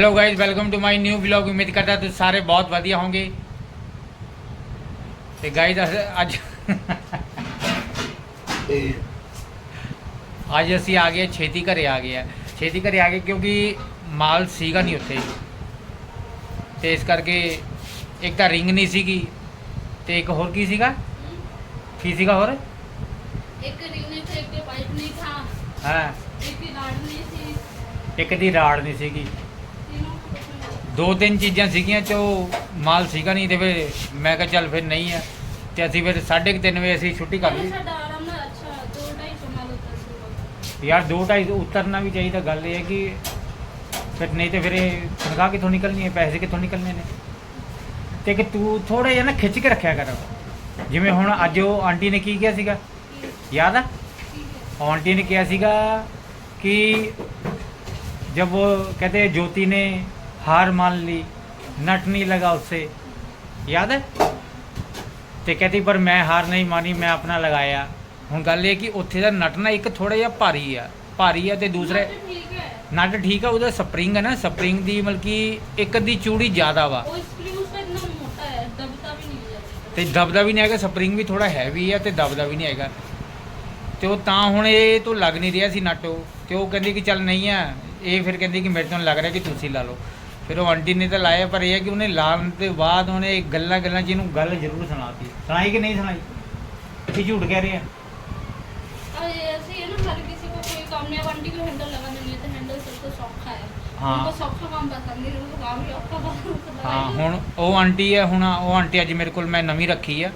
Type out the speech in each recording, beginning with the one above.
hello guys welcome to my new vlog ਉਮੀਦ ਕਰਦਾ ਤੁਸੀਂ ਸਾਰੇ ਬਹੁਤ ਵਧੀਆ ਹੋਵੋਗੇ ਤੇ ਗਾਇਜ਼ ਅੱਜ ਅੱਜ ਅਸੀਂ ਆ ਗਏ ਛੇਤੀ ਘਰੇ ਆ ਗਏ ਆ ਛੇਤੀ ਘਰੇ ਆ ਗਏ ਕਿਉਂਕਿ ਮਾਲ ਸੀਗਾ ਨਹੀਂ ਉੱਥੇ ਤੇ ਇਸ ਕਰਕੇ ਇੱਕ ਤਾਂ ਰਿੰਗ ਨਹੀਂ ਸੀਗੀ ਤੇ ਇੱਕ ਹੋਰ ਕੀ ਸੀਗਾ ਕੀ ਸੀਗਾ ਹੋਰ ਇੱਕ ਰਿੰਗ ਨਹੀਂ ਸੀ ਇੱਕ ਪਾਈਪ ਨਹੀਂ ਥਾ ਹਾਂ ਇੱਕ ਦੀ ਲਾੜ ਨਹੀਂ ਸੀ ਇੱਕ ਦੀ ਰਾੜ ਨਹੀਂ ਸੀਗੀ तीनों को कुछ नहीं ਦੋ ਤਿੰਨ ਚੀਜ਼ਾਂ ਸੀਗੀਆਂ ਚੋ ਮਾਲ ਸੀਗਾ ਨਹੀਂ ਤੇ ਫਿਰ ਮੈਂ ਕਿਹਾ ਚੱਲ ਫਿਰ ਨਹੀਂ ਆ ਤੇ ਅਸੀਂ ਫਿਰ 3:30 ਵਜੇ ਅਸੀਂ ਛੁੱਟੀ ਕਰ ਲਈ साढ़ा आराम ना अच्छा दो ढाई सौ माल होता है सुबह ਯਾਰ 2:30 ਉਤਰਨਾ ਵੀ ਚਾਹੀਦਾ ਗੱਲ ਇਹ ਹੈ ਕਿ ਫਿਰ ਨਹੀਂ ਤੇ ਫਿਰ ਇਹ ਤਨਖਾਹ ਕਿੱਥੋਂ ਨਿਕਲਣੀ ਹੈ ਪੈਸੇ ਕਿੱਥੋਂ ਨਿਕਲਣੇ ਨੇ ਤੇ ਕਿ ਤੂੰ ਥੋੜਾ ਜਿਹਾ ਨਾ ਖਿੱਚ ਕੇ ਰੱਖਿਆ ਕਰ ਜਿਵੇਂ ਹੁਣ ਅੱਜ ਉਹ ਆਂਟੀ ਨੇ ਕੀ ਕਿਹਾ ਸੀਗਾ ਯਾਦ ਆ ठीक है ਉਹ आंटी ने किया सीगा कि जब वो कहते हैं ज्योति ने हार मान ली नट नहीं लगा उससे याद है ਤੇ ਕਹਿੰਦੀ ਪਰ ਮੈਂ ਹਾਰ ਨਹੀਂ ਮਾਨੀ ਮੈਂ ਆਪਣਾ ਲਗਾਇਆ ਹੁਣ ਗੱਲ ਇਹ ਕਿ ਉੱਥੇ ਦਾ ਨਟ ਨਾ ਇੱਕ ਥੋੜਾ ਜਿਹਾ ਭਾਰੀ ਆ ਭਾਰੀ ਆ ਤੇ ਦੂਸਰੇ तो ठीक है ਨਟ ਠੀਕ ਆ ਉਹਦਾ ਸਪਰਿੰਗ ਹੈ ਨਾ ਸਪਰਿੰਗ ਦੀ ਮਤਲਬ ਕਿ ਇੱਕ ਦੀ ਚੂੜੀ ਜ਼ਿਆਦਾ ਵਾ वो स्प्रिंग उसका इतना मोटा है दबता भी नहीं है ਤੇ ਦਬਦਾ ਵੀ ਨਹੀਂ ਹੈਗਾ ਸਪਰਿੰਗ ਵੀ ਥੋੜਾ ਹੈਵੀ ਆ ਤੇ ਦਬਦਾ ਵੀ ਨਹੀਂ ਹੈਗਾ ਤੇ ਉਹ ਤਾਂ ਹੁਣ ਇਹ ਤੋਂ ਲੱਗ ਨਹੀਂ ਰਿਹਾ ਸੀ ਨਟ ਉਹ ਤੇ ਉਹ ਕਹਿੰਦੀ ਕਿ ਚੱਲ ਨਹੀਂ ਆ ਇਹ ਫਿਰ ਕਹਿੰਦੀ ਕਿ ਮੇਰੇ ਤੋਂ ਲੱਗ ਰਿਹਾ ਕਿ ਤੁਸੀਂ ਲਾ ਲਓ ਫਿਰ ਉਹ ਆਂਟੀ ਨੇ ਤਾਂ ਲਾਇਆ ਪਰ ਇਹ ਹੈ ਕਿ ਉਹਨੇ ਲਾਉਣ ਦੇ ਬਾਅਦ ਉਹਨੇ ਗੱਲਾਂ ਗੱਲਾਂ 'ਚ ਇਹਨੂੰ ਗੱਲ ਜ਼ਰੂਰ ਸੁਣਾਤੀ ਸੁਣਾਈ ਕਿ ਨਹੀਂ ਸੁਣਾਈ ਅਸੀਂ ਝੂਠ ਕਹਿ ਰਹੇ ਆ और ये ऐसे ही है ना हर किसी को कोई काम नहीं है वंडी को हैंडल लगाना नहीं है तो हैंडल सबको सौखा है हाँ। उनको सौखा काम पसंद नहीं उनको काम ही औखा पसंद है। ਹਾਂ ਹੁਣ ਉਹ ਆਂਟੀ ਹੈ ਹੁਣ ਉਹ ਆਂਟੀ ਅੱਜ ਮੇਰੇ ਕੋਲ ਮੈਂ ਨਵੀਂ ਰੱਖੀ ਆ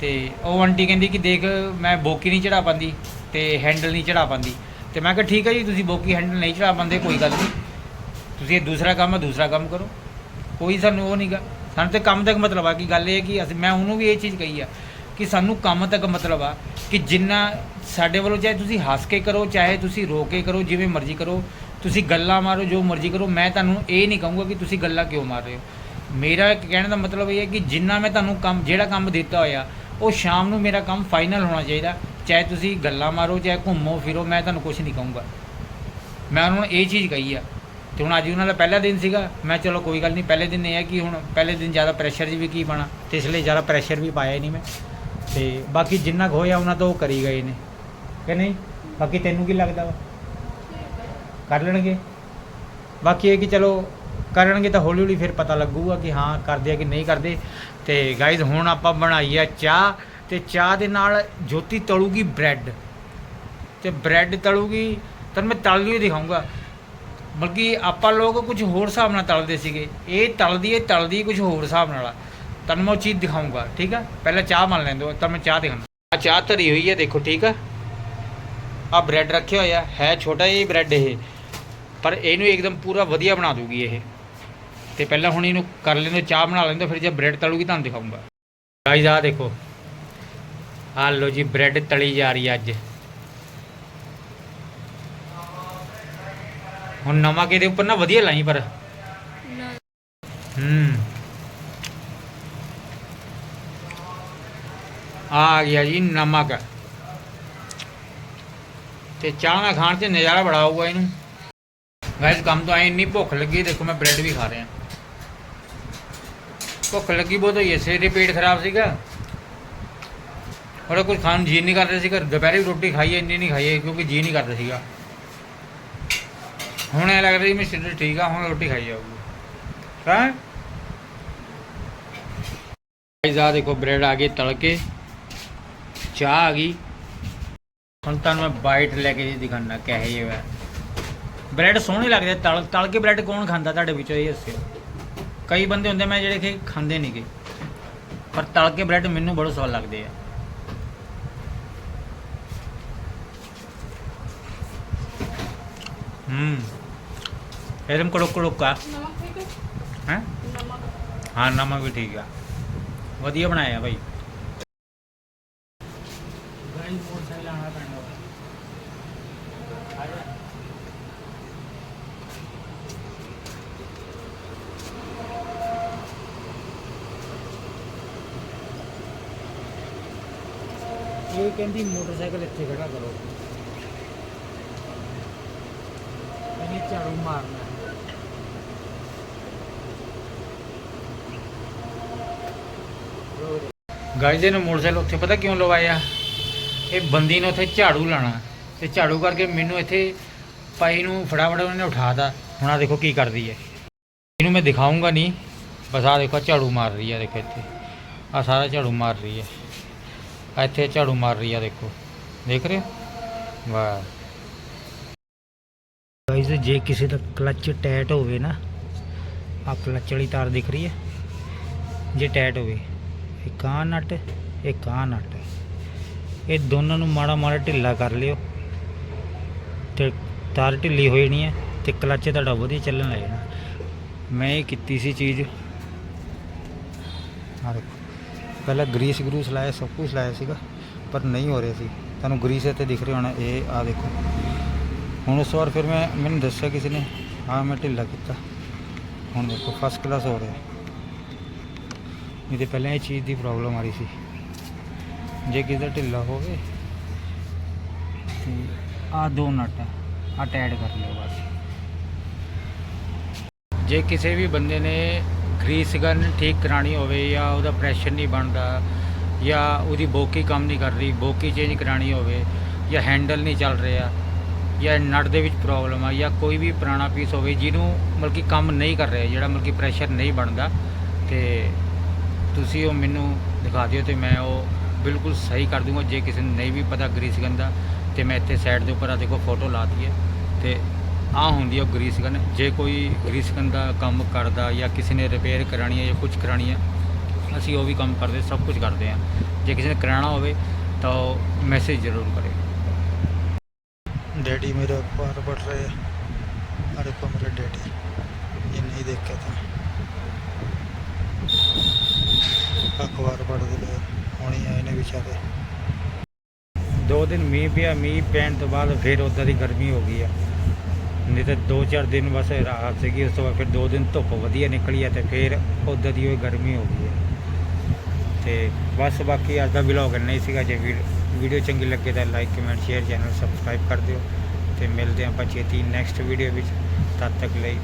ਤੇ ਉਹ ਆਂਟੀ ਕਹਿੰਦੀ ਕਿ ਦੇਖ ਮੈਂ ਬੋਕੀ ਨਹੀਂ ਚੜਾ ਪਾਉਂਦੀ ਤੇ ਹੈਂਡਲ ਨਹੀਂ ਚੜਾ ਪਾਉਂਦੀ ਤੇ ਮੈਂ ਕਿਹਾ ਠੀਕ ਹੈ ਜੀ ਤੁਸੀਂ ਬੋਕੀ ਹੈਂਡਲ ਨਹੀਂ ਚੜਾ ਪਾਉਂਦੇ ਕੋਈ ਗੱਲ ਨਹੀਂ ਤੁਸੀਂ ਇਹ ਦੂਸਰਾ ਕੰਮ ਹੈ ਦੂਸਰਾ ਕੰਮ ਕਰੋ। ਕੋਈ ਸਾਨੂੰ ਉਹ ਨਹੀਂਗਾ ਸਾਨੂੰ ਤੇ ਕੰਮ ਤੱਕ ਮਤਲਬ ਆ ਕਿ ਗੱਲ ਇਹ ਕਿ ਅਸੀਂ ਮੈਂ ਉਹਨੂੰ ਵੀ ਇਹ ਚੀਜ਼ ਕਹੀ ਆ ਕਿ ਸਾਨੂੰ ਕੰਮ ਤੱਕ ਮਤਲਬ ਆ ਕਿ ਜਿੰਨਾ ਸਾਡੇ ਵੱਲੋਂ ਚਾਹੇ ਤੁਸੀਂ ਹੱਸ ਕੇ ਕਰੋ, ਚਾਹੇ ਤੁਸੀਂ ਰੋ ਕੇ ਕਰੋ, ਜਿਵੇਂ ਮਰਜ਼ੀ ਕਰੋ, ਤੁਸੀਂ ਗੱਲਾਂ ਮਾਰੋ, ਜੋ ਮਰਜ਼ੀ ਕਰੋ, ਮੈਂ ਤੁਹਾਨੂੰ ਇਹ ਨਹੀਂ ਕਹੂੰਗਾ ਕਿ ਤੁਸੀਂ ਗੱਲਾਂ ਕਿਉਂ ਮਾਰ ਰਹੇ ਹੋ। ਮੇਰਾ ਕਹਿਣ ਦਾ ਮਤਲਬ ਇਹ ਹੈ ਕਿ ਜਿੰਨਾ ਮੈਂ ਤੁਹਾਨੂੰ ਕੰਮ ਜਿਹੜਾ ਕੰਮ ਦਿੱਤਾ ਹੋਇਆ, ਉਹ ਸ਼ਾਮ ਨੂੰ ਮੇਰਾ ਕੰਮ ਫਾਈਨਲ ਹੋਣਾ ਚਾਹੀਦਾ। ਚਾਹੇ ਤੁਸੀਂ ਗੱਲਾਂ ਮਾਰੋ, ਚਾਹੇ ਘੁੰਮੋ, ਫਿਰੋ, ਮੈਂ ਤੁਹਾਨੂੰ ਕੁਝ ਨਹੀਂ ਕਹੂੰਗਾ। ਮੈਂ ਉਹਨਾਂ ਨੂੰ ਇਹ ਚੀਜ਼ ਕਹੀ ਆ। ਤੇ ਹੁਣ ਅੱਜ ਉਹਨਾਂ ਦਾ ਪਹਿਲਾ ਦਿਨ ਸੀਗਾ। ਮੈਂ ਚਲੋ ਕੋਈ ਗੱਲ ਨਹੀਂ, ਪਹਿਲੇ ਦਿਨ ਇਹ ਹੈ ਕਿ ਹੁਣ ਪਹਿਲੇ ਦਿਨ ਜ਼ਿਆਦਾ ਪ੍ਰੈਸ਼ਰ 'ਚ ਵੀ ਕੀ ਬਣਾ ਤੇ ਇਸ ਲਈ ਜ਼ਿਆਦਾ ਪ੍ਰੈਸ਼ਰ ਵੀ ਪਾਇਆ ਹੀ ਨਹੀਂ ਮੈਂ। ਤੇ ਬਾਕੀ ਜਿੰਨਾ ਕੁ ਹੋਇਆ ਉਹਨਾਂ ਤੋਂ ਉਹ ਕਰੀ ਗਏ ਨੇ। ਕਿ ਨਹੀਂ? ਬਾਕੀ ਤੈਨੂੰ ਕੀ ਲੱਗਦਾ ਵਾ? ਕਰ ਲੈਣਗੇ। ਬਾਕੀ ਇਹ ਕਿ ਚਲੋ ਕਰਨਗੇ ਤਾਂ ਹੌਲੀ ਹੌਲੀ ਫਿਰ ਪਤਾ ਲੱਗੂਗਾ ਕਿ ਹਾਂ ਕਰਦੇ ਆ ਕਿ ਨਹੀਂ ਕਰਦੇ। ਤੇ ਗਾਇਜ਼ ਹੁਣ ਆਪਾਂ ਬਣਾਈ ਆ ਚਾਹ, ਤੇ ਚਾਹ ਦੇ ਨਾਲ ਜੋਤੀ ਤਲੂਗੀ ਬ੍ਰੈਡ ਤੇ ਬ੍ਰੈਡ ਤਲੂਗੀ ਤੁਹਾਨੂੰ ਮੈਂ ਤਲ ਵੀ ਦਿਖਾਊਂਗਾ। ਬਲਕਿ ਆਪਾਂ ਲੋਕ ਕੁਝ ਹੋਰ ਹਿਸਾਬ ਨਾਲ ਤਲਦੇ ਸੀਗੇ। ਇਹ ਤਲਦੀ ਹੈ, ਤਲਦੀ ਕੁਝ ਹੋਰ ਹਿਸਾਬ ਨਾਲ ਆ। ਤੁਹਾਨੂੰ ਮੈਂ ਉਹ ਚੀਜ਼ ਦਿਖਾਊਂਗਾ, ਠੀਕ ਆ? ਪਹਿਲਾਂ ਚਾਹ ਮੰਨ ਲੈਂਦੇ ਦਿਓ ਤਾਂ ਮੈਂ ਚਾਹ ਦਿਖਾਉਂਦਾ। ਆ ਚਾਹ ਧਰੀ ਹੋਈ ਹੈ, ਦੇਖੋ, ਠੀਕ ਆ? ਆ ਬ੍ਰੈਡ ਰੱਖਿਆ ਹੋਇਆ, ਹੈ ਛੋਟਾ ਜਿਹਾ ਬ੍ਰੈਡ ਇਹ। ਪਰ ਇਹਨੂੰ ਇੱਕਦਮ ਪੂਰਾ ਵਧੀਆ ਬਣਾ ਦੂਗੀ ਇਹ। ਤੇ ਪਹਿਲਾਂ ਹੁਣ ਇਹਨੂੰ ਕਰ ਲੈਂਦੇ ਚਾਹ ਬਣਾ ਲੈਂਦੇ ਫਿਰ ਜੇ ਬ੍ਰੈਡ ਤਲੂਗੀ ਤੁਹਾਨੂੰ ਦਿਖਾਊਂਗਾ। ਗਾਈਜ਼ ਆ ਦੇਖੋ। ਆ ਲੋ ਜੀ, ਬ੍ਰੈਡ ਤਲੀ ਜਾ ਰਹੀ ਹੈ ਅੱਜ। ਹੁਣ ਨਮਕ ਇਹਦੇ ਉੱਪਰ ਨਾ ਵਧੀਆ ਲਾਈ ਪਰ। ਹੂੰ। ਆ ਗਿਆ ਜੀ ਨਮਕ। ਤੇ ਚਾਹ ਨਾਲ ਖਾਣ 'ਚ ਨਜ਼ਾਰਾ ਬੜਾ ਆਊਗਾ ਇਹਨੂੰ। ਗਾਇਸ ਕੰਮ ਤੋਂ ਆਏ ਇੰਨੀ ਭੁੱਖ ਲੱਗੀ, ਦੇਖੋ ਮੈਂ ਬ੍ਰੈਡ ਵੀ ਖਾ ਰਿਹਾ। ਭੁੱਖ ਲੱਗੀ ਬਹੁਤ ਹੋਈ ਐ ਸਵੇਰੇ ਪੇਟ ਖਰਾਬ ਸੀਗਾ। ਔਰ ਕੁਝ ਖਾਣ ਨੂੰ ਜੀ ਨਹੀਂ ਕਰਦਾ ਸੀਗਾ, ਦੁਪਹਿਰੇ ਵੀ ਰੋਟੀ ਖਾਈ ਇੰਨੀ ਨਹੀਂ ਖਾਈ ਕਿਉਂਕਿ ਜੀ ਨਹੀਂ ਕਰਦਾ ਸੀਗਾ। ਹੁਣ ਇਹ ਲੱਗਦਾ ਸੀ ਮੇਰੀ ਸਰੀਰ ਠੀਕ ਆ, ਹੁਣ ਰੋਟੀ ਖਾਈ ਜਾਊਗੀ। ਹਾਂ? ਗਾਇਸ ਆ ਦੇਖੋ ਬ੍ਰੈਡ ਆ ਗਏ ਤੜਕੇ। ਚਾਹ ਆ ਗਈ। ਹੁਣ ਤੁਹਾਨੂੰ ਮੈਂ ਬਾਈਟ ਲੈ ਕੇ ਜੀ ਦਿਖਾਣਾ ਕਿਹੋ ਜਿਹਾ ਹੈ। ਬ੍ਰੈਡ ਸੋਹਣੇ ਲੱਗਦੇ ਤਲ ਤਲ ਕੇ ਬ੍ਰੈਡ ਕੌਣ ਖਾਂਦਾ ਤੁਹਾਡੇ ਵਿੱਚੋਂ ਇਹ ਦੱਸਿਓ। ਕਈ ਬੰਦੇ ਹੁੰਦੇ ਮੈਂ ਜਿਹੜੇ ਕਿ ਖਾਂਦੇ ਨਹੀਂਗੇ ਪਰ ਤਲ ਕੇ ਬ੍ਰੈਡ ਮੈਨੂੰ ਬੜੇ ਸਵਾਦ ਲੱਗਦੇ ਆ। ਹੂੰ एकदम कड़क कड़क का नमक ठीक है ਹੈ नमक ਹਾਂ ਨਮਕ ਵੀ ਠੀਕ ਆ ਵਧੀਆ ਬਣਾਇਆ ਭਾਈ ਗਾਈ ਮੋਟਰਸਾਈਕਲ ਆਣਾ ਪੈਣਾ ਇਹ ਕਹਿੰਦੀ ਮੋਟਰਸਾਈਕਲ ਇੱਥੇ ਖੜਾ ਕਰੋ ਮਾਰਨਾ ਹੈ। ਗਾਇਜ਼ ਇਹਨੂੰ ਮੋਟਰਸਾਈਕਲ ਉੱਥੇ ਪਤਾ ਕਿਉਂ ਲਵਾਇਆ? ਇਹ ਬੰਦੀ ਨੇ ਉੱਥੇ ਝਾੜੂ ਲਾਣਾ ਤੇ ਝਾੜੂ ਕਰਕੇ ਮੈਨੂੰ ਇੱਥੇ ਪਾਈ ਨੂੰ ਫਟਾਫਟ ਉਹਨੇ ਉਠਾਤਾ। ਹੁਣ ਆ ਦੇਖੋ ਕੀ ਕਰਦੀ ਹੈ। ਇਹਨੂੰ ਮੈਂ ਦਿਖਾਉਂਗਾ ਨਹੀਂ। ਬਸ ਆ ਦੇਖੋ ਝਾੜੂ ਮਾਰ ਰਹੀ ਹੈ, ਦੇਖੋ ਇੱਥੇ। ਆ ਸਾਰਾ ਝਾੜੂ ਮਾਰ ਰਹੀ ਹੈ। ਇੱਥੇ ਝਾੜੂ ਮਾਰ ਰਹੀ ਹੈ, ਦੇਖੋ। ਦੇਖ ਰਹੇ ਵਾਹ। ਗਾਇਸ ਜੇ ਕਿਸੇ ਦਾ ਕਲਚ ਟੈਟ ਹੋਵੇ ਨਾ ਆ ਕਲਚ ਵਾਲੀ ਤਾਰ ਦਿਖ ਰਹੀ ਹੈ। ਜੇ ਟੈਟ ਹੋਵੇ, ਇੱਕ ਆਹ ਨਟ ਇੱਕ ਆਹ ਨਟ ਇਹ ਦੋਨਾਂ ਨੂੰ ਮਾੜਾ ਮਾੜਾ ਢਿੱਲਾ ਕਰ ਲਿਓ। ਤੇ ਤਾਰ ਢਿੱਲੀ ਹੋ ਜਾਣੀ ਹੈ ਤੇ ਕਲਚ ਤੁਹਾਡਾ ਵਧੀਆ ਚੱਲਣ ਲੱਗ ਜਾਣਾ। ਮੈਂ ਇਹ ਕੀਤੀ ਸੀ ਚੀਜ਼। ਆ ਦੇਖੋ, ਪਹਿਲਾਂ ਗਰੀਸ ਗਰੂਸ ਲਾਇਆ, ਸਭ ਕੁਝ ਲਾਇਆ ਸੀਗਾ, ਪਰ ਨਹੀਂ ਹੋ ਰਿਹਾ ਸੀ। ਤੁਹਾਨੂੰ ਗਰੀਸ ਇੱਥੇ ਦਿਖ ਰਿਹਾ ਹੋਣਾ, ਇਹ ਆ ਦੇਖੋ। ਹੁਣ ਉਸ ਵਾਰ ਫਿਰ ਮੈਂ, ਮੈਨੂੰ ਦੱਸਿਆ ਕਿਸੇ ਨੇ, ਹਾਂ, ਮੈਂ ਢਿੱਲਾ ਕੀਤਾ। ਹੁਣ ਦੇਖੋ ਫਸਟ ਕਲਾਸ ਹੋ ਰਿਹਾ। ਇਹਦੇ ਪਹਿਲਾਂ ਇਹ ਚੀਜ਼ ਦੀ ਪ੍ਰੋਬਲਮ ਆ ਰਹੀ ਸੀ। ਜੇ ਕਿਸੇ ਦਾ ਢਿੱਲਾ ਹੋਵੇ, ਤੇ ਆ ਦੋ ਨਟ ਆ ਟੈਡ ਕਰ ਲਿਓ ਬਸ। ਜੇ ਕਿਸੇ ਵੀ ਬੰਦੇ ਨੇ ਗਰੀਸ ਗਨ ਠੀਕ ਕਰਾਣੀ ਹੋਵੇ ਜਾਂ ਉਹਦਾ ਪ੍ਰੈਸ਼ਰ ਨਹੀਂ ਬਣਦਾ ਜਾਂ ਉਹਦੀ ਬੋਕੀ ਕੰਮ ਨਹੀਂ ਕਰ ਰਹੀ, ਬੋਕੀ ਚੇਂਜ ਕਰਾਣੀ ਹੋਵੇ ਜਾਂ ਹੈਂਡਲ ਨਹੀਂ ਚੱਲ ਰਿਹਾ ਜਾਂ ਨਟ ਦੇ ਵਿੱਚ ਪ੍ਰੋਬਲਮ ਆ ਜਾਂ ਕੋਈ ਵੀ ਪੁਰਾਣਾ ਪੀਸ ਹੋਵੇ ਜਿਹਨੂੰ ਮਤਲਬ ਕਿ ਕੰਮ ਨਹੀਂ ਕਰ ਰਿਹਾ, ਜਿਹੜਾ ਮਤਲਬ ਕਿ ਪ੍ਰੈਸ਼ਰ ਨਹੀਂ ਬਣਦਾ, ਤੇ ਤੁਸੀਂ ਉਹ ਮੈਨੂੰ ਦਿਖਾ ਦਿਓ ਤੇ ਮੈਂ ਉਹ ਬਿਲਕੁਲ ਸਹੀ ਕਰ ਦੂੰਗਾ, ਜੇ ਕਿਸੇ ਨੂੰ ਨਹੀਂ ਵੀ ਪਤਾ ਗਰੀਸ ਗਨ ਦਾ, ਤੇ ਮੈਂ ਇੱਥੇ ਸਾਈਡ ਦੇ ਉੱਪਰ ਆ ਦੇਖੋ ਫੋਟੋ ਲਾ ਹੈ ਤੇ ਆ ਹੁੰਦੀ ਹੈ ਉਹ ਗਰੀਸ ਗਨ ਜੇ ਕੋਈ ਗਰੀਸ ਗਨ ਦਾ ਕੰਮ ਕਰਦਾ ਜਾਂ ਕਿਸੇ ਨੇ ਰਿਪੇਅਰ ਕਰਾਣੀ ਹੈ ਜਾਂ ਕੁਝ ਕਰਾਣੀ ਹੈ ਅਸੀਂ ਉਹ ਵੀ ਕੰਮ ਕਰਦੇ, ਸਭ ਕੁਝ ਕਰਦੇ ਆ। ਜੇ ਕਿਸੇ ਨੇ ਕਰਾਣਾ ਹੋਵੇ ਤਾਂ ਮੈਸੇਜ ਜ਼ਰੂਰ ਕਰੇ। डैडी मेरे अखबार पढ़ रहे हैं अरे को मेरे डैडी ये नहीं देख के था अखबार पढ़ते रहे ਹੁਣੀ ਆਏ ਨੇ ਵਿਚਾਰੇ ਦੋ ਦਿਨ ਮੀਂਹ ਪਿਆ ਮੀਂਹ ਪੈਣ ਤੋਂ ਬਾਅਦ ਫਿਰ ਉਦਾਂ ਦੀ ਗਰਮੀ ਹੋ ਗਈ ਆ ਨਹੀਂ ਤਾਂ ਦੋ ਚਾਰ ਦਿਨ ਬਸ ਰਾਹਤ ਸੀਗੀ ਉਸ ਤੋਂ ਬਾਅਦ ਫਿਰ ਦੋ ਦਿਨ ਧੁੱਪ ਵਧੀਆ ਨਿਕਲੀ ਆ ਤੇ ਫਿਰ ਉਦਾਂ ਦੀ ਉਹ ਗਰਮੀ ਹੋ ਗਈ ਹੈ ਤੇ ਬਸ ਬਾਕੀ ਅੱਜ ਦਾ ਵਲੌਗ ਨਹੀਂ ਸੀਗਾ ਜੇ ਵੀਡੀਓ ਚੰਗੀ ਲੱਗੇ ਤਾਂ like comment share channel subscribe ਕਰ ਦਿਓ ਤੇ ਮਿਲਦੇ ਹਾਂ ਆਪਾਂ ਛੇਤੀ ਨੈਕਸਟ ਵੀਡੀਓ ਵਿੱਚ। ਤਦ ਤੱਕ ਲਈ